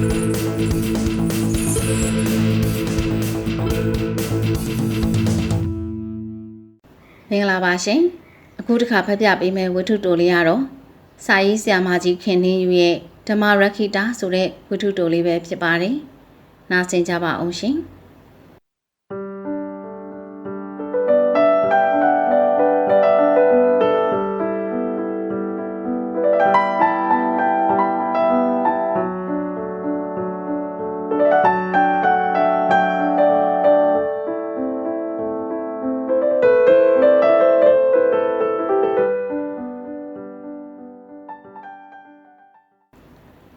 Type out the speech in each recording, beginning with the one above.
မင်္ဂလာပါရှင်အခုတစ်ခါဖတ်ပြပေးမယ့်ဝတ္ထုတိုလေးကတော့စာရေးဆရာမကြီးခင်နှင်းယူရဲ့ဓမ္မရခိတာဆိုတဲ့ဝတ္ထုတိုလေးပဲဖြစ်ပါတယ်နားဆင်ကြပါအောင်ရှင်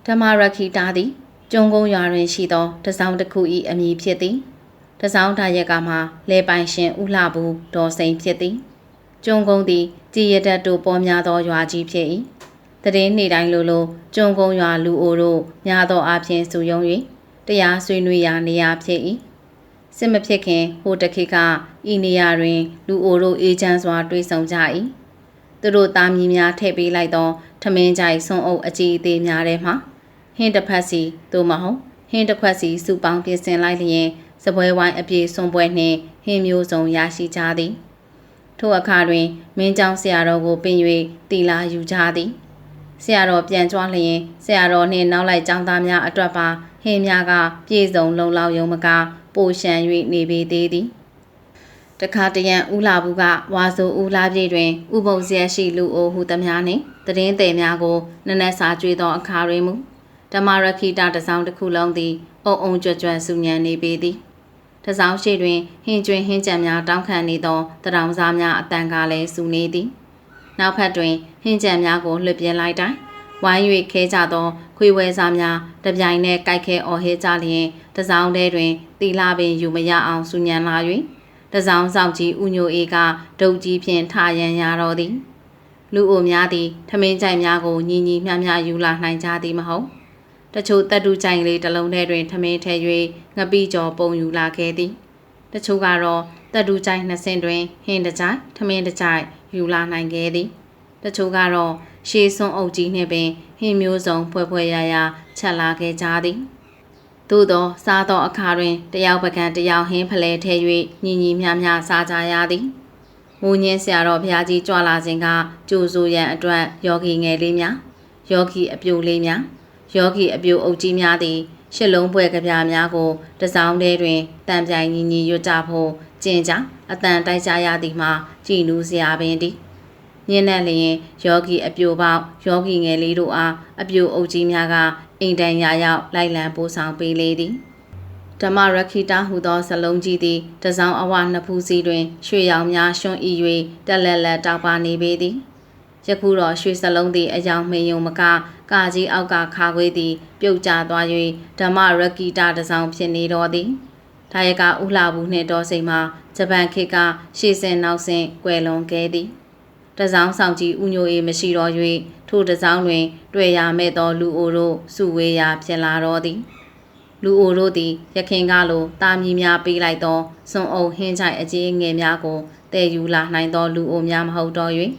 ဓမ္မရခိတာသည်ကျုံကုန်းရွာတွင်ရှိသောတစောင်းတစ်ခု၏အမည်ဖြစ်သည်တစောင်းဒါရက်ကမှလေပိုင်ရှင်ဥလှဘူးဒေါ်စိန်ဖြစ်သည်ကျုံကုန်းသည်ကြည်ရတတ်တို့ပေါ်များသောရွာကြီးဖြစ်၏တည်င်းနေတိုင်းလိုလိုကျုံကုန်းရွာလူအိုတို့များသောအားဖြင့်စုယုံ၍တရားဆွေးနွေးရာနေရာဖြစ်၏စစ်မဖြစ်ခင်ဟိုတခေတ်ကဤနေရာတွင် လူအိုတို့အေးချမ်းစွာတွေ့ဆုံကြ၏သူတို့သားမီးများထည့်ပေးလိုက်သောထမင်းကြိုက်ဆွန်အုပ်အကြီးအသေးများထဲမှ ဟင်းတစ်ဖက်စီသို့မဟုတ်ဟင်းတစ်ခွက်စီစုပေါင်းပြင်ဆင်လိုက်လျင်စပွဲဝိုင်းအပြည့်စွန်ပွဲနှင့်ဟင်းမျိုးစုံရရှိကြသည်ထိုအခါတွင်မင်းကြောင့်ဆရာတော်ကိုပင်၍တီလာယူကြသည်ဆရာတော်ပြန်ကြွလျင်ဆရာတော်နှင့်နောက်လိုက်ကျောင်းသားများအတွက်ပါဟင်းများကပြည့်စုံလုံလောက်ရုံမကပိုရှံ၍နေပေသေးသည်တခါတရံဦးလာဘူးကဝါဆိုဦးလာပြေတွင်ဥပုံစရရှိလူအိုဟုသမျှနှင့်တည်င်းတယ်များကိုနနက်စာကျွေးသောအခါတွင်မူ ဓမ္မရခိတတစောင်းတစ်ခုလုံးသည်အုံအုံကြွကြွဆူညံနေပေသည်တစောင်းရှိတွင်ဟင်းကျွင်းဟင်းကြံများတောင်းခံနေသောတရောင်စားများအတန်ကလည်းစူနေသည်နောက်ဖက်တွင်ဟင်းကြံများကိုလွှတ်ပြင်းလိုက်တိုင်းဝိုင်း၍ခဲကြသော ခွေဝဲစားများတပြိုင်နက်ကြိုက်ခဲအော်ဟဲကြလျင်တစောင်းထဲတွင်တီလာပင်ယူမရအောင်စူညံလာ၍တစောင်းဆောင်ကြီးဥညိုအေကဒုတ်ကြီးဖြင့်ထရန်ရတော်သည်လူအိုများသည်ထမင်းကြိုင်များကိုညီညီမျှမျှယူလာနိုင်ကြသည်မဟုတ် တချို့တက်တူကြိုင်လေးတစ်လုံးထဲတွင်ထမင်းထဲ၍ငပိကျော်ပုံယူလာခဲ့သည်တချို့ကတော့တက်တူကြိုင်နှစ်ဆင့်တွင်ဟင်းတစ်ကြိုင်ထမင်းတစ်ကြိုင်ယူလာနိုင်ခဲ့သည်တချို့ကတော့ရှေးစွန်းအုပ်ကြီးနှင့်ပင်ဟင်းမျိုးစုံဖွဲဖွဲရရချက်လာခဲ့ကြသည်သို့သောစားသောအခါတွင်တယောက်ပကံတယောက်ဟင်းဖလဲထဲ၍ညီညီမျှမျှစားကြရသည်မူညင်းဆရာတော်ဘုရားကြီးကြွလာခြင်းကကြိုဆိုရန်အတွက်ယောဂီငယ်လေးများယောဂီအပြိုလေးများ ယောဂီအပြိုအုပ်ကြီးများသည်ရှစ်လုံးပွဲကြပြများကိုတစောင်းထဲတွင်တံပြိုင်ညီညီရွတ်ကြဖို့ကျင်ကြောင်အတန်တိုက်ကြရသည်မှာကြည်နူးစရာပင်သည်ညင်းနဲ့လျင်ယောဂီအပြိုပေါက်ယောဂီငယ်လေးတို့အားအပြိုအုပ်ကြီးများကအိမ်တန်ရာရောက်လိုက်လံပို့ဆောင်ပေးလေသည်ဓမ္မရခိတာဟူသောဇလုံးကြီးသည်တစောင်းအဝနှစ်ဖူးစီတွင် ရွှေရောင်များရွှွန့်ဤ၍တက်လက်လက်တောက်ပါနေပေသည် ယခုတော့ရွှေစလုံးသည်အယောင်မယုံမကကာကြီးအောက်ကခါခွေးသည်ပြုတ်ကျသွား၍ဓမ္မရခိတာတစောင်းဖြစ်နေတော်သည်ဒါယကဥလှဘူးနှင့်တော်စိန်မှာဂျပန်ခေတ်ကရှေ့ဆင်နောက်ဆင်ကွယ်လွန်ခဲ့သည်တစောင်းဆောင်ကြီးဥညိုအေမရှိတော့၍ထိုတစောင်းတွင် တွေ့ရမဲ့သောလူအိုတို့စုဝေးရာဖြစ်လာတော့သည်လူအိုတို့သည်ရခင်ကလိုတာမီများပေးလိုက်သောစွန်အုပ်ဟင်းချိုင်အကြီးငယ်များကိုတည်ယူလာနိုင်သောလူအိုများမဟုတ်တော့၍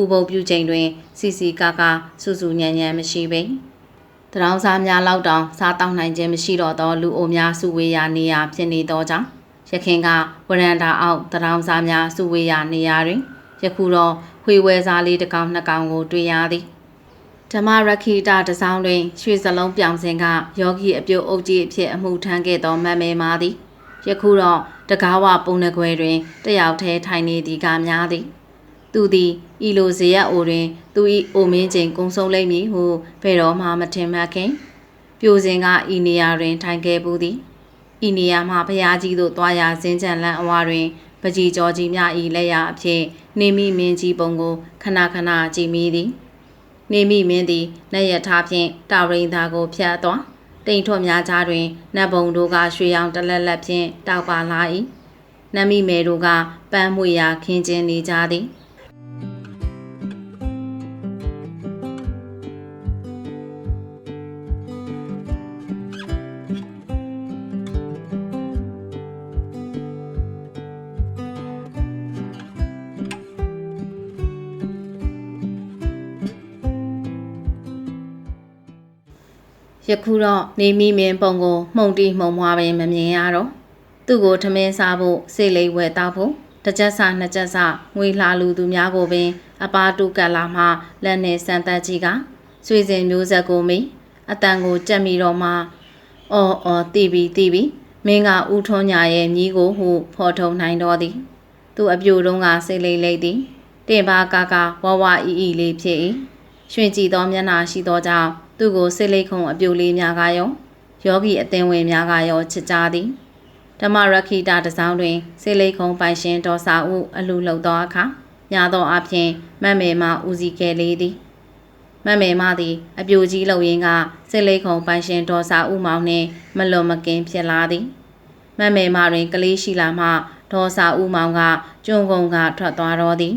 ဥပုပ်ပြုချိန်တွင်စီစီကာကာစုစုညံညံမရှိပေတရောင်းစားများလောက်တောင်စားတောင်းနိုင်ခြင်းမရှိတော့သောလူအိုများစုဝေးရာနေရာဖြစ်နေသောကြောင့်ရခင်ကဝရန်တာအောက်တရောင်းစားများစုဝေးရာနေရာတွင်ယခုတော့ခွေဝဲစားလေးတစ်ကောင်နှစ်ကောင်ကိုတွေ့ရသည်ဓမ္မရခိတတစောင်းတွင်ရွှေစလုံးပြောင်စင်ကယောဂီအပြုတ်အုပ်ကြီးအဖြစ်အမှုထမ်းခဲ့သောမတ်မဲမာသည်ယခုတော့တကားဝပုံနှခွဲတွင်တယောက်တည်းထိုင်နေသည်ကများသည် သူသည်ဤလိုဇေယျအိုတွင် သူ၏အိုမင်းချိန်ကုံဆုံးလိမ့်မည်ဟုဘယ်တော့မှမထင်မှတ်ခင်ပြိုစင်ကဤနေရာတွင် ထိုင်ခဲ့ပူသည်ဤနေရာမှဘုရားကြီးသို့သွားရာဇင်းကြံလန်းအဝါတွင်ပကြီးကျော်ကြီးများဤလက်ရာအဖြစ်နေမိမင်းကြီးပုံကိုခဏခဏကြည့်မိသည်နေမိမင်းသည်လက်ရထားဖြင့်တာရိန်သားကိုဖျက်သွားတိမ်ထွတ်များကြားတွင်နတ်ဘုံတို့ကရွှေရောင်တလက်လက်ဖြင့်တောက်ပါလာ၏နတ်မိမယ်တို့ကပန်းမွေရာခင်းကျင်းနေကြသည် ယယခုတော့နေမီမင်းပုံကိုမှုန်တီမှုံမွားပင်မမြင်ရတော့သူ့ကိုထမင်းစားဖို့စိတ်လေးဝယ်တောက်ဖို့တစ်ချက်စာနှစ်ချက်စာငွေလှလူသူများကိုပင် အပါတုကလာမှလက်နဲ့စံသက်ကြီးကဆွေစဉ်မျိုးဆက်ကိုမိအတန်ကိုကြက်မိတော့မှအော်အော်တီးပြီးတီးပြီးမင်းကဥထွန်းညာရဲ့မြီးကိုဟုဖော်ထုံနိုင်တော်သည် သူအပြိုတုံးကစိတ်လေးလေးသည်တင်ပါကာကာဝဝအီအီလေးဖြစ်၏ရွှင်ကြည်သောမျက်နှာရှိသောကြောင့် သူ့ကိုစိတ်လေးခုံအပြိုလေးများကရောယောဂီအသင်းဝင်များကရောချစ်ကြသည်ဓမ္မရခိတာတစောင်းတွင်စိတ်လေးခုံပိုင်ရှင်တော်စာဦးအလူလှုပ်သောအခါညာသောအဖြစ်မတ်မေမဦးစီကဲလေးသည်မတ်မေမသည်အပြိုကြီးလှုပ်ရင်းကစိတ်လေးခုံပိုင်ရှင်တော်စာဦးမောင်နှင့်မလွန်မကင်းဖြစ်လာသည်မတ်မေမတွင်ကလေးရှိလာမှဒေါ်စာဦးမောင်ကကျွန်းကုန်းကထွက်သွားတော်သည်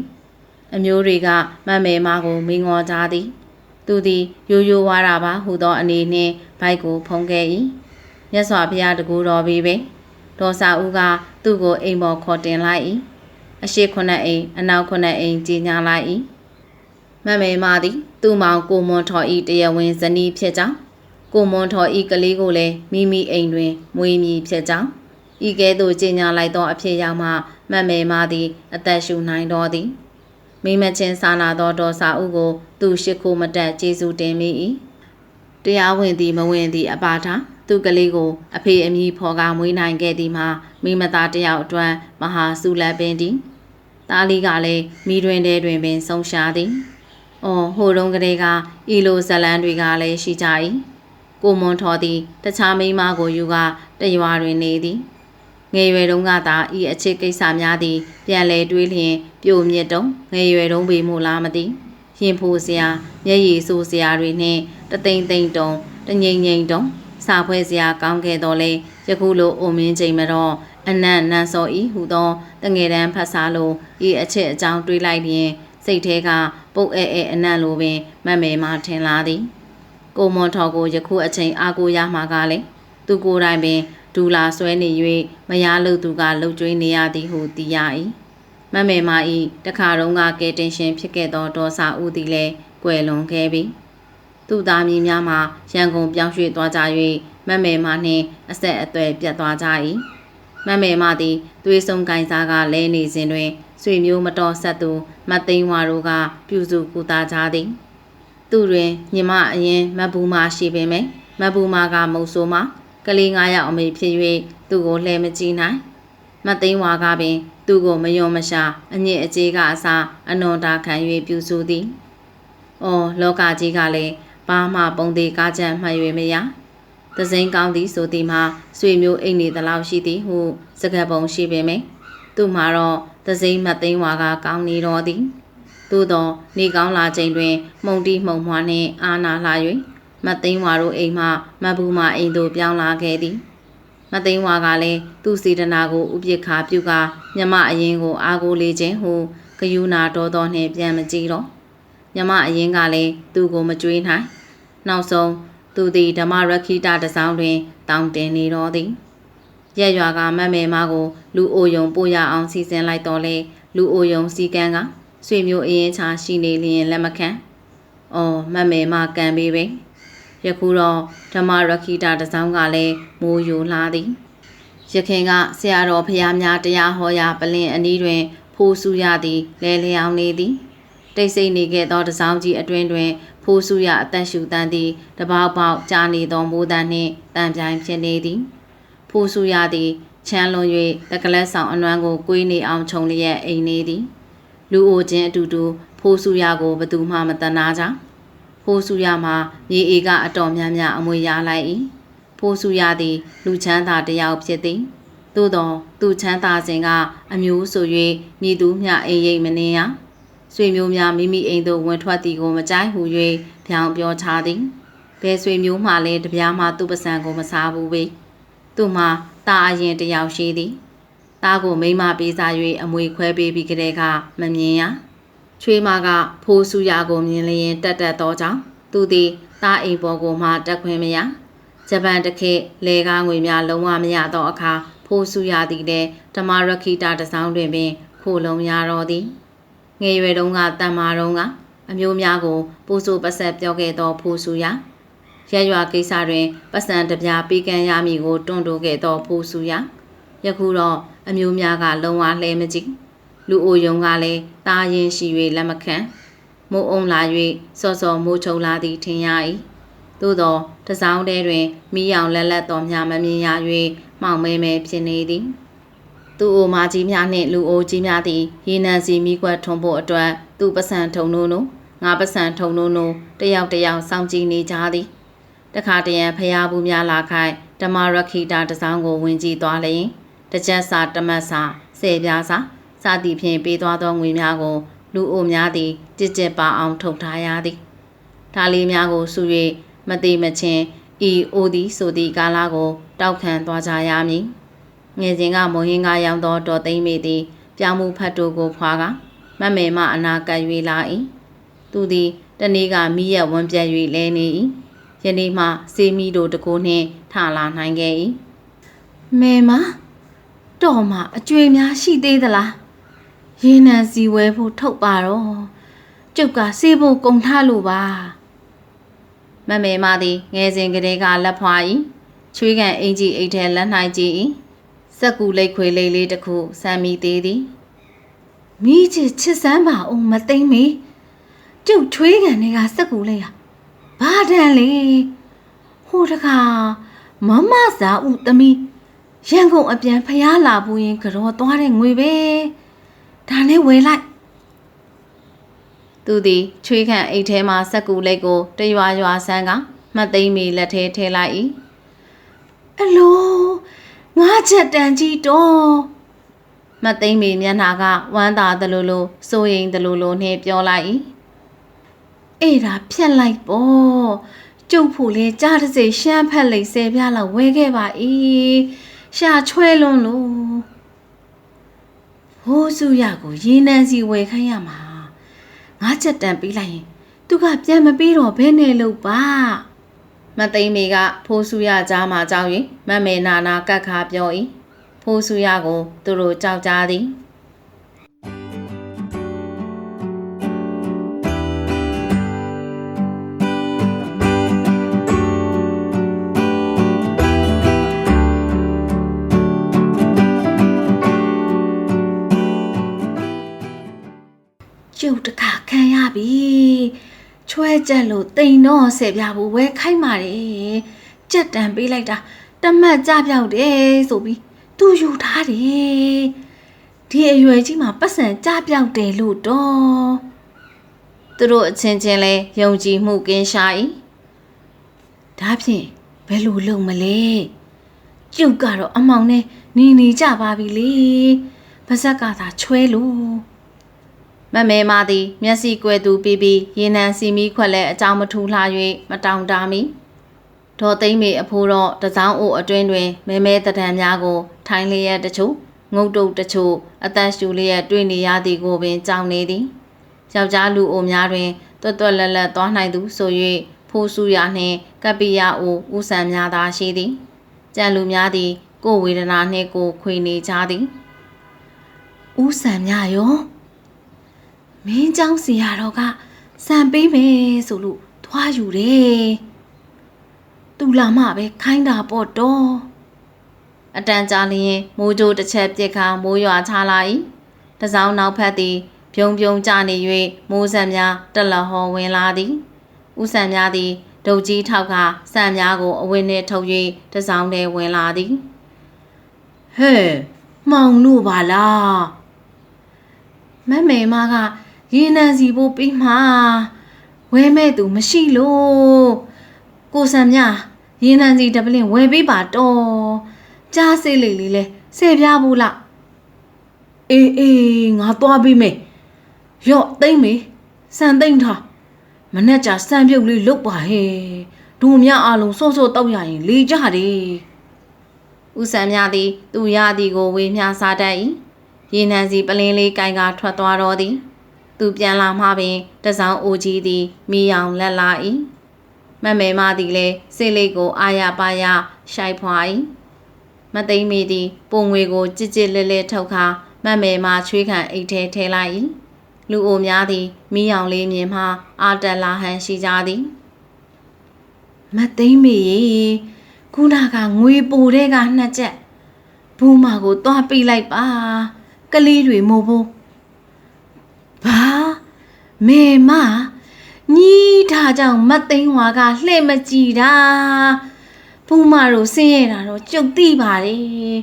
အမျိုးတွေကမတ်မေမကိုမိငေါ်ကြသည် သူသည်ရိုးရိုးဝါတာပါဟူသောအနေနှင့်ဘိုက်ကိုဖုံးခဲ့၏မြတ်စွာဘုရားတကူတော်ပြီပင်ဒေါ်စာဦးကသူ့ကိုအိမ်ပေါ်ခေါ်တင်လိုက်၏အရှိခုနှစ်အိမ်အနောက်ခုနှစ်အိမ်ကြီးညာလိုက်၏မတ်မေမသည် သူ့မောင်ကိုမွန်ထော်ဤတရားဝင်ဇနီးဖြစ်ကြောင်းကိုမွန်ထော်ဤကလေးကိုလည်းမိမိအိမ်တွင်မွေးမြည်ဖြစ်ကြောင်းဤကဲ့သို့ကြီးညာလိုက်သောအဖြစ်ရောက်မှမတ်မေမသည် အသက်ရှူနိုင်တော်သည် မိမချင်းစာနာသောဒေါ်စာဦးကို သူရှိခိုးမတက်ကျေးဇူးတင်မိ၏တရားဝင်သည်မဝင်သည်အပါထားသူကလေးကို အဖေအမည်ဖော်ကမွေးနိုင်ခဲ့သည်မှာမိမသားတစ်ယောက်အတွက်မဟာစုလက်ပင်သည်သားလေးကလည်းမိတွင်တဲတွင်ပင်ဆုံးရှားသည်။အော်ဟိုတုန်းကလေးကဤလိုဇလန်းတွေကလည်းရှိကြ၏။ကိုမွန်ထော်သည် တခြားမိန်းမကိုယူကတရွာတွင်နေသည်။ ငယ်ရွယ်တုန်းကသာဤအချစ်ကိစ္စများသည်ပြန်လဲတွေးလျင်ပြိုမြစ်တုံငယ်ရွယ်တုန်းပေမို့လားမသိ။ရင်ဖိုးစရာမျက်ရည်ဆိုးစရာတွေနှင့်တသိမ့်သိမ့်တုံတငိမ့်ငိမ့်တုံစာဖွဲစရာကောင်းခဲ့တော်လဲယခုလိုအိုမင်းချိန်မတော့အနတ်နန်းစောဤဟူသောတငယ်တန်းဖတ်စားလို့ဤအချက်အကြောင်းတွေးလိုက်ရင်စိတ်ထဲကပုတ်အဲအဲအနတ်လိုပင်မတ်မဲမှထင်လာသည် ကိုမွန်ထော်ကိုယခုအချိန်အာကိုရမှာကလည်းသူကိုယ်တိုင်ပင် ဒူလာဆွဲနေ၍မယားလို့သူကလှုပ်ကြွေးနေရသည်ဟုသိရ၏မတ်မဲမဤတခါတုန်းကကဲတင်ရှင်ဖြစ်ခဲ့သောဒေါ်စာဦးသည်လည်းကွယ်လွန်ခဲ့ပြီသူ့သားမီးများမှာရန်ကုန်ပြောင်းရွှေ့သွားကြ၍မတ်မဲမနှင့်အဆက်အသွယ်ပြတ်သွားကြ၏မတ်မဲမသည်သွေးဆုံကင်စားကလဲနေစဉ်တွင်ဆွေမျိုးမတော်ဆက်သူမသိန်းဝါတို့ကပြုစုကူတာကြသည်သူတွင်ညီမအရင်မတ်ဘူးမရှိပေမယ့်မတ်ဘူးမကမုတ်ဆိုးမ ကလေး9ယောက်အမေဖြစ်၍သူ့ကိုလှဲမကြည့်နိုင်မသိန်းဝါကပင် သူ့ကိုမယုံမရှာအညစ်အကြေးကအစားအနွန်တာခံ၍ပြုစုသည်။အော်လောကကြီးကလည်းဘာမှပုံသေးကားချက်မှတ်၍မရ။သစိမ်းကောင်းသည်ဆိုသည်မှာဆွေမျိုးအိမ်နေသလောက်ရှိသည်ဟု စကားပုံရှိပေမယ့်သူ့မှာတော့သစိမ်းမသိန်းဝါကကောင်းနေတော်သည်။သို့သောနေကောင်းလာချိန်တွင် မှုန်တီမှုံမွှားနှင့်အာနာလာ၍ မသိန်းဝါတို့အိမ်မှမဘူးမအိမ်သို့ပြောင်းလာခဲ့သည်။မသိန်းဝါကလည်းသူ့စေတနာကိုဥပိ္ပခါပြုကာမြမအရင်ကိုအာကိုလေးခြင်းဟုဂယုနာတော်တော်နှင့်ပြန်မကြည့်တော့မြမအရင်ကလည်းသူ့ကိုမကြွေးနိုင်နောက်ဆုံးသူသည်ဓမ္မရခိတတစောင်းတွင်တောင်းတင်နေတော်သည်ရက်ရွာကမတ်မဲမကိုလူအိုယုံပို့ရအောင်စီစဉ်လိုက်တော်လေလူအိုယုံစီကန်းကဆွေမျိုးအရင်ချာရှိနေလျင်လက်မခံ။အော်မတ်မဲမကန်ပေးပဲ။ ယခုတော့ဓမ္မရခိတတစောင်းကလည်းမိုးယိုလာသည်။ယခင်ကဆရာတော်ဖျားများတရားဟောရာပလင်အနီးတွင်ဖိုးစုရသည်လဲလျောင်းနေသည်။တိတ်ဆိတ်နေခဲ့သောတစောင်းကြီးအတွင်တွင်ဖိုးစုရအသက်ရှူတန်းသည်တပေါက်ပေါက်ကြားနေသောမိုးတန်းနှင့်တန်ပြိုင်ဖြစ်နေသည်ဖိုးစုရသည်ချမ်းလွန်၍တကလက်ဆောင်အနွမ်းကိုကွေးနေအောင်ခြုံလျက်အိမ်နေသည်လူအိုချင်းအတူတူဖိုးစုရကိုဘသူမှမတနာကြ ဖိုးစုရမှာမြေအေကအတော်များများအမွေရလိုက်၏ဖိုးစုရသည် လူချမ်းသာတယောက်ဖြစ်သည်သို့သောသူချမ်းသာစဉ်ကအမျိုးဆို၍မြည်သူမျှအိမ်ရိပ်မနေရဆွေမျိုးများမိမိအိမ်သို့ဝင်ထွက်သည်ကိုမကြိုက်ဟု၍ဖြောင်ပြောချသည်ဘယ်ဆွေမျိုးမှလည်းတပြားမှသူ့ပစံကိုမစားဘူးပေသူ့မှာตาအရင်တယောက်ရှိသည်ตาကိုမိမပေးစား၍အမွေခွဲပေးပြီးကလေးကမမြင်ရ ချွေးမကဖိုးစုရကိုမြင်လျင်တက်တက်သောကြောင့်သူသည်ตาအိမ်ပေါ်ကိုမှတက်ခွင့်မရဂျပန်တခေလေကားငွေများလုံးဝမရသောအခါဖိုးစုရသည်လည်းဓမ္မရခိတာတစောင်းတွင်ပင်ခိုလုံးရတော်သည်ငယ်ရွယ်တုန်းကတန်မာတုန်းကအမျိုးများကိုပူဆူပဆက်ပြောခဲ့သောဖိုးစုရယရက်ရွာကိစ္စတွင်ပတ်စံတပြားပေးကမ်းရမည်ကိုတွန့်တိုးခဲ့သောဖိုးစုရယခုတော့အမျိုးများကလုံဝလှဲမကြည့် လူအိုယုံကလည်းတာရင်ရှိ၍လက်မခံမိုးအုံလာ၍စောစောမိုးချုံလာသည်ထင်ရ၏သို့သောတစောင်းတဲတွင်မိယောင်လက်လက်တော်များမမြင်ရ၍မှောင်မဲမဲဖြစ်နေသည်သူ့အိုမာကြီးများနှင့်လူအိုကြီးများသည်ရေနံစီမိကွက်ထုံဖို့အတွက်သူ့ပစံထုံနိုးနိုးငါပစံထုံနိုးနိုးတယောက်တယောက်စောင့်ကြည့်နေကြသည်တခါတရံဖျားဘူးများလာခိုက်ဓမ္မရခိတာတစောင်းကိုဝင်ကြည့်သွားလျင်တကြက်စာတမတ်စာဆယ်ပြားစာ စသည်ဖြင့်ပေးသွားသောငွေများကို လူအိုများသည်ကြစ်ကြက်ပါအောင်ထုတ်ထားရသည်ဒါလေးများကိုစု၍မတိမချင်းဤအိုသည်ဆိုသည့်ကာလကို တောက်ခံသွားကြရမည်ငယ်စဉ်ကမုံဟင်းကားရောင်းသောတော်သိမ့်မိသည်ပြောင်းမှုဖတ်တို့ကိုဖွာကမတ်မေမအနာကပ်၍လာ၏သူသည်တနေ့ကမိရက်ဝန်းပြက်၍လဲနေ၏ယနေ့မှစေမီတို့တကိုးနှင့်ထလာနိုင်ခဲ့၏မေမတော်မှအကျွေများရှိသေးသလား ရေနံစီဝဲဖို့ထုတ်ပါတော့ကျုပ်ကစေးဖို့ကုံထားလို့ပါမမေမသည်ငယ်စဉ်ကလေးကလက်ဖွာ၏ချွေးကန်အင်ကြီးအိတ်ထဲလက်၌ကြည့်၏စက်ကူလိတ်ခွေလေးလေးတစ်ခုဆမ်းမိသေးသည်မိချစ်ချစ်စမ်းပါအောင်မသိမ့်မေကျုပ်ချွေးကန်တွေကစက်ကူလေးဟာဘာတန်လေဟိုတခါမမစာဥသမီးရန်ကုန်အပြန်ဖျားလာဘူးရင်ကြောသွားတဲ့ငွေပဲ ဒါနဲ့ဝယ်လိုက်သူသည်ချွေးခန့်အိတ်ထဲမှစက်ကူလိတ်ကိုတရွာရွာဆန်းကမှတ်သိမ်းမီလက်ထဲထဲလိုက်၏အလိုငါချက်တန်ကြီးတော့မသိမ့်မီမျက်နှာကဝမ်းသာသလိုလိုစိုးရိမ်သလိုလိုနှင့်ပြောလိုက်၏အဲ့ဒါဖြက်လိုက်ပေါ့ကျုပ်ဖို့လေကြားတစေရှမ်းဖက်လိတ်ဆယ်ပြားလောက်ဝဲခဲ့ပါ၏ရှာချွဲလွန်းလို့ ဟိုးစုရကိုရေနံစီဝယ်ခိုင်းရမှာငါချက်တန်ပေးလိုက်ရင်သူကပြန်မပေးတော့ဘဲနဲ့လို့ပါမသိမ့်မေကဖိုးစုရကြားမှာကြောက်ရင်မမေနာနာကတ်ခါပြော၏ဖိုးစုရကိုသူတို့ကြောက်ကြသည် ချွဲကြက်လို့တိန်တော့ဆယ်ပြဖို့ဝဲခိုင်းပါတယ်ကြက်တန်ပေးလိုက်တာတမတ်ကြပြောက်တယ်ဆိုပြီးသူယူထားတယ်ဒီအရွယ်ကြီးမှာပတ်စံကြပြောက်တယ်လို့တော့သူတို့အချင်းချင်းလဲယုံကြည်မှုကင်းရှာ၏ဒါဖြင့်ဘယ်လိုလုပ်မလဲကျုပ်ကတော့အမောင်နဲ့နေနေကြပါပြီလေပါဇက်ကသာချွဲလို့ မမဲမသည် မျက်စိကွယ်သူပြီးပြီးရေနံစီမီခွက်လဲအကြောင်းမထူလှ၍မတောင်တမီဒေါ်သိမ့်မေအဖိုးတော့တစောင်းအိုအတွင်းတွင်မဲမဲတဒံများကို ထိုင်းလျက်တချို့ငုတ်တုတ်တချို့အသက်ရှူလျက်တွေ့နေရသည်ကိုပင်ကြောက်နေသည်ယောက်ျားလူအိုများတွင်တွတ်တွတ်လက်လက်သွားနိုင်သူဆို၍ဖိုးစုရနှင့်ကပ္ပိယအိုဥဆန်များသာရှိသည်ကြံလူများသည် ကိုဝေဒနာနှင့်ကိုခွေနေကြသည်ဥဆန်များယော မင်းเจ้าစီရတော့ကစံပေးမယ်ဆိုလို့ထွားယူတယ်သူလာမှပဲခိုင်းတာပေါ့တော့အတန်ကြာလျင်မိုးကြိုးတစ်ချက်ပြစ်ခါမိုးရွာချလာ၏တစောင်းနောက်ဖက်သည်ပြုံပြုံကြနေ၍မိုးဆံများတက်လဟောဝင်လာသည်ဥဆံများသည်ဒုတ်ကြီးထောက်ကဆံများကိုအဝင်းနှင့်ထုတ်၍တစောင်းထဲဝင်လာသည်ဟဲ့မောင်တို့ပါလားမမေမက ရေနံစီဖို့ပြီးမှဝဲမဲ့သူမရှိလို့ကိုဆံမြရေနံစီတပလင်ဝဲပေးပါတော့ကြားစိတ်လေးလေးလဲဆဲပြားဘူးလားအေးအေးငါသွားပြီးမယ်ရော့သိမ့်မေစံသိမ့်ထားမနဲ့ကြစံပြုတ်လေးလုတ်ပါဟဲ့ဒုံမြအလုံးစောစောတောက်ရရင်လေကြတယ်ဦးစံမြသည် သူရသည်ကိုဝေမျှစားတတ်၏ရေနံစီပလင်းလေးကင်ကထွက်သွားတော်သည် သူပြန်လာမှပင်တစောင်းအိုကြီးသည်မိအောင်လက်လာ၏မမဲမသည်လည်းစိတ်လေးကိုအာရပါရရှိုက်ဖွာ၏မသိမ့်မီသည်ပုံငွေကိုကြစ်ကြစ်လဲလဲထုတ်ခါမမဲမချွေးခံအိတ်ထဲထဲလိုက်၏လူအိုများသည်မိအောင်လေးမြင်မှအာတက်လာဟန်ရှိကြသည်မမသိမ့်မေရေခုနကငွေပိုတဲ့ကနှစ်ချက်ဘူးမကိုသွားပေးလိုက်ပါကလေးတွေမို့ဖို့ဘာ မေမညီထားကြောင့်မသိမ့်ဝါကလှဲ့မကြည့်တာဘူးမတို့ဆင်းရဲတာတော့ကြုတ်သိပါတယ်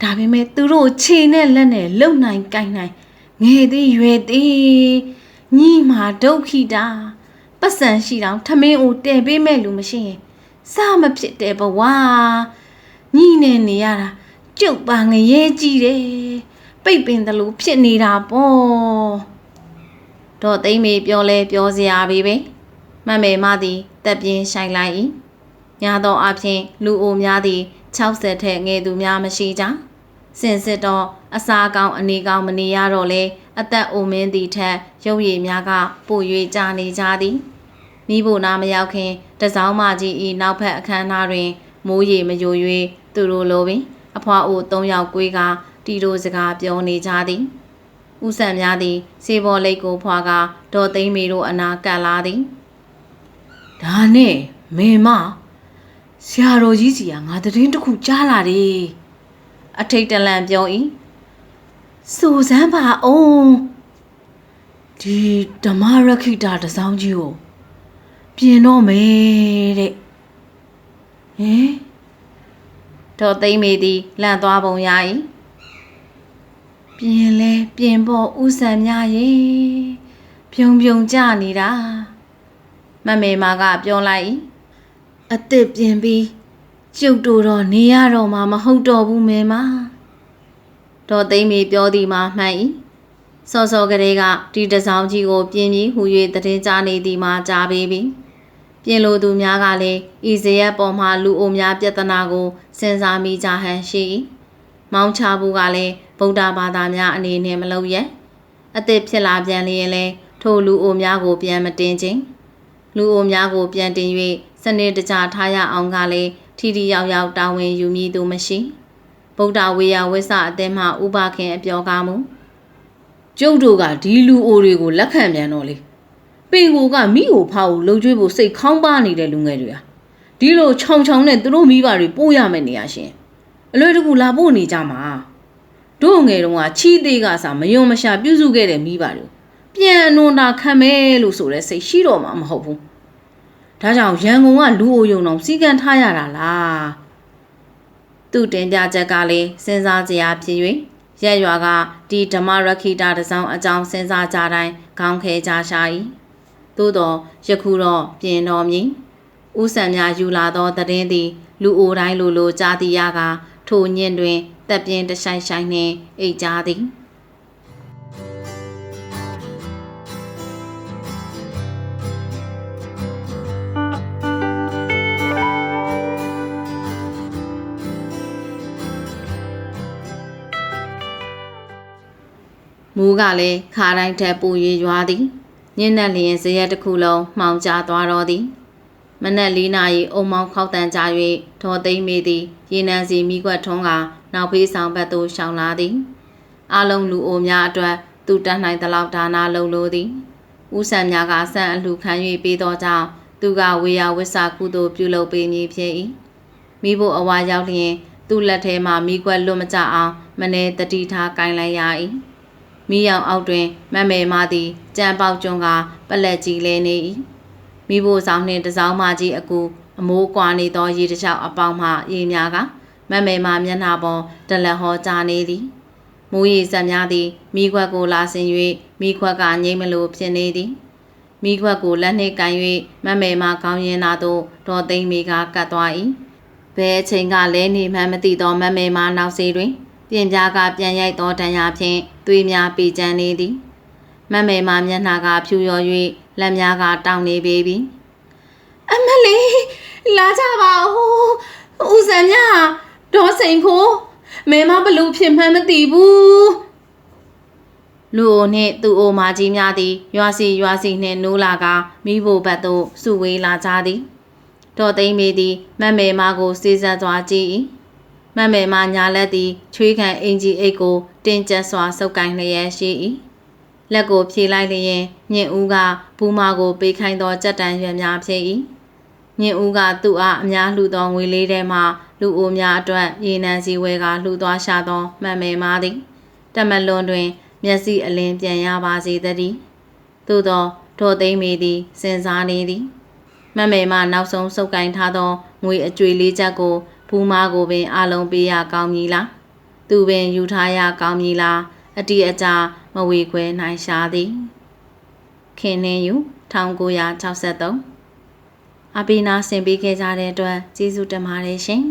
ဒါပေမဲ့သူတို့ခြေနဲ့လက်နဲ့လုံနိုင်ကြိုင်နိုင်ငယ်သေးရွယ်သေးညီမာဒုက္ခိတာပတ်စံရှိတောင်ထမင်းအိုတဲပေးမဲ့လူမရှိရင်စမဖြစ်တဲ့ဘဝညီနဲ့နေရတာကျုပ်ပါငရဲကြီးတယ်ပိတ်ပင်တယ်လို့ဖြစ်နေတာပေါ့ တော့သိမ့်မေပြောလဲပြောစရာပဲပဲမမေမသည်တက်ပြင်းဆိုင်လိုက်၏ညာသောအဖြစ်လူအိုများသည်60ထက်ငယ်သူများမရှိကြစင်စစ်တော့အစာကောင်းအနေကောင်းမနေရတော့လဲအသက်အိုမင်းသည်ထက်ရုပ်ရည်များကပို၍ကြာနေကြသည်မိဖို့နာမရောက်ခင်တစောင်းမကြီးဤနောက်ဖက်အခန်းသားတွင်မိုးရေမယို၍သူတို့လိုပင် အဖွာအို၃ယောက်ကွေးကတီတို့စကားပြောနေကြသည် ဥဆန်များသည်စေဘော်လိတ်ကိုဖွာကဒေါ်သိန်းမီတို့အနာကပ်လာသည်ဒါနဲ့မေမဆရာတော်ကြီးစီကငါသတင်းတစ်ခုကြားလာတယ်အထိတ်တလန့်ပြော၏စူစမ်းပါအောင်ဒီဓမ္မရခိတာတစောင်းကြီးကိုပြင်တော့မယ်တဲ့ဟင်ဒေါ်သိန်းမီသည်လန့်သွားပုံရ၏ ပြင်လဲပြင်ဖို့ဥဆန်များရေပြုံပြုံကြနေတာမမေမာကပြောလိုက်၏အစ်စ်ပြင်ပြီးကျုပ်တို့တော့နေရတော့မှမဟုတ်တော့ဘူးမေမဒေါ်သိန်းမီပြောသည်မှာမှန်၏စောစောကလေးကဒီတစောင်းကြီးကိုပြင်းပြီးဟူ၍တည်င်းကြနေသည်မှာကြားပေပြီပြင်လိုသူများကလည်းဤဇရက်ပေါ်မှလူအိုများပြဿနာကိုစဉ်းစားမိကြဟန်ရှိ၏မောင်းချဖို့ကလည်း ဗုဒ္ဓဘာသာများအနေနဲ့မလုပ်ရဲ့အသစ်ဖြစ်လာပြန်လျင်လဲထိုလူအိုများကိုပြန်မတင်ခြင်းလူအိုများကိုပြန်တင်၍စနစ်တကျထားရအောင်ကလည်းထီထီရောက်ရောက်တာဝန်ယူမည်သူမရှိဗုဒ္ဓဝေယဝိဆအသင်းမှဥပခင်အပြောကားမူကျုပ်တို့ကဒီလူအိုတွေကိုလက်ခံပြန်တော့လေပင်ကိုကမိကိုဖောက်ကိုလှုပ်ကြွေးဖို့စိတ်ခေါင်းပါနေတဲ့လူငယ်တွေဟာဒီလိုခြောင်ခြောင်နဲ့သူတို့မိဘတွေပို့ရမယ်နေရရှင်အလွယ်တကူလာပို့နေကြမှာ တို့ငယ်တုန်းကချီးသေးကစားမယုံမရှာပြုစုခဲ့တဲ့မိဘတွေပြန်အနွန်တာခံမဲလို့ဆိုတဲ့စိတ်ရှိတော့မှာမဟုတ်ဘူးဒါကြောင့်ရန်ကုန်ကလူအိုယုံတော်စီကံထားရတာလားသူတင်ပြချက်ကလည်းစဉ်းစားစရာဖြစ်၍ရက်ရွာကဒီဓမ္မရခိတာတစ်စောင်းအကြောင်းစဉ်းစားကြတိုင်းခေါင်းခဲကြရှာ၏သို့တော့ယခုတော့ပြင်တော်မည်ဥဆန်များယူလာသောသတင်းသည်လူအိုတိုင်းလိုလိုကြားသည်ရက ထိုညင်တွင်တက်ပြင်းတဆိုင်ဆိုင်နှင့်အိတ်ကြားသည်မူးကလည်းခါတိုင်းထက်ပူ၍ရွာသည်ညင်နဲ့လျင်ဇရက်တစ်ခုလုံးမှောင်ကျသွားတော်သည် မနက်၄နာရီအုံမောင်းခောက်တန်ကြ၍ဒေါ်သိမ့်မေသည်ရေနံစီမိကွက်ထွန်းကနောက်ဖေးဆောင်ဘက်သို့ရှောင်လာသည်အလုံးလူအိုများအတွက်သူတတ်နိုင်သလောက်ဒါနာလုံလို့သည်ဦးဆန်များကဆန့်အလှခံ၍ပေးသောကြောင့်သူကဝေယဝစ္စကုသိုလ်ပြုလုပ်ပေးမည်ဖြစ်၏မိဖို့အဝါရောက်လျင်သူ့လက်ထဲမှမိကွက်လွတ်မကျအောင်မနေတတိထားကင်လိုက်ရ၏မိရောင်အောက်တွင်မတ်မယ်မသည်ကြံပေါက်ကျွန်းကပလက်ကြီးလဲနေ၏ မိဖို့ဆောင်နှင့်တစောင်းမကြီးအကူအမိုးကွာနေသောရေတစ်လျှောက်အပေါင်းမှရေများကမတ်မယ်မမျက်နှာပေါ်တလက်ဟောကြနေသည်မူရီဆက်များသည်မိခွက်ကိုလာဆင်၍မိခွက်ကငိမ့်မလို့ဖြစ်နေသည်မိခွက်ကိုလက်နှင့်ကန်၍မတ်မယ်မကောင်းရင်သာသို့ဒေါ်သိမ့်မိကကတ်သွား၏ဘဲအချိန်ကလဲနေမှန်းမသိသောမတ်မယ်မနောက်စေတွင် ပြင်ပြားကပြန်ရိုက်သောတန်ရာဖြင့်သွေးများပေကျန်းနေသည် မတ်မယ်မမျက်နှာကဖြူရော်၍လက်များကတောင်းနေပေပြီအမလေးလာကြပါဦးဦးစံမြဒေါ်စိန်ခိုးမဲမဘလို့ဖြစ်မှန်းမသိဘူးလူအိုနှင့်သူ့အိုမာကြီးများသည်ရွာစီရွာစီနှင့်နိုးလာကမိဖို့ဘက်သို့စုဝေးလာကြသည်ဒေါ်သိမ့်မေသည်မတ်မယ်မကိုစေးဆက်သွားကြည့်၏မတ်မယ်မညာလက်သည်ချွေးခံအင်ကြီးအိတ်ကိုတင်းကျပ်စွာစုပ်ကိုင်လျက်ရှိ၏ လက်ကိုဖြေလိုက်လျင်ညင်ဦးကဘူးမကိုပေးခိုင်းသောကြက်တန်ရွက်များဖြစ်၏ညင်ဦးကသူ့အားအများလှူသောငွေလေးထဲမှလူအိုများအတွက်ရေနံစီဝဲကလှူသွားရှာသောမှန်မယ်မာသည်တမလွန်တွင် မျက်စိအလင်းပြန်ရပါစေတည်းသို့သောဒေါ်သိမ့်မီသည်စဉ်းစားနေသည်မှန်မယ်မနောက်ဆုံးစုပ်ကင်ထားသောငွေအကြွေလေးချက်ကိုဘူးမားကိုပင်အလုံးပေးရကောင်းမည်လားသူပင်ယူထားရကောင်းမည်လားအတီအကြ မဝေခွဲနိုင်ရှာသည်ခင်နှင်းယူ1963အပိနာဆင်ပေးခဲ့ကြတဲ့အတွက်ကျေးဇူးတင်ပါတယ်ရှင်။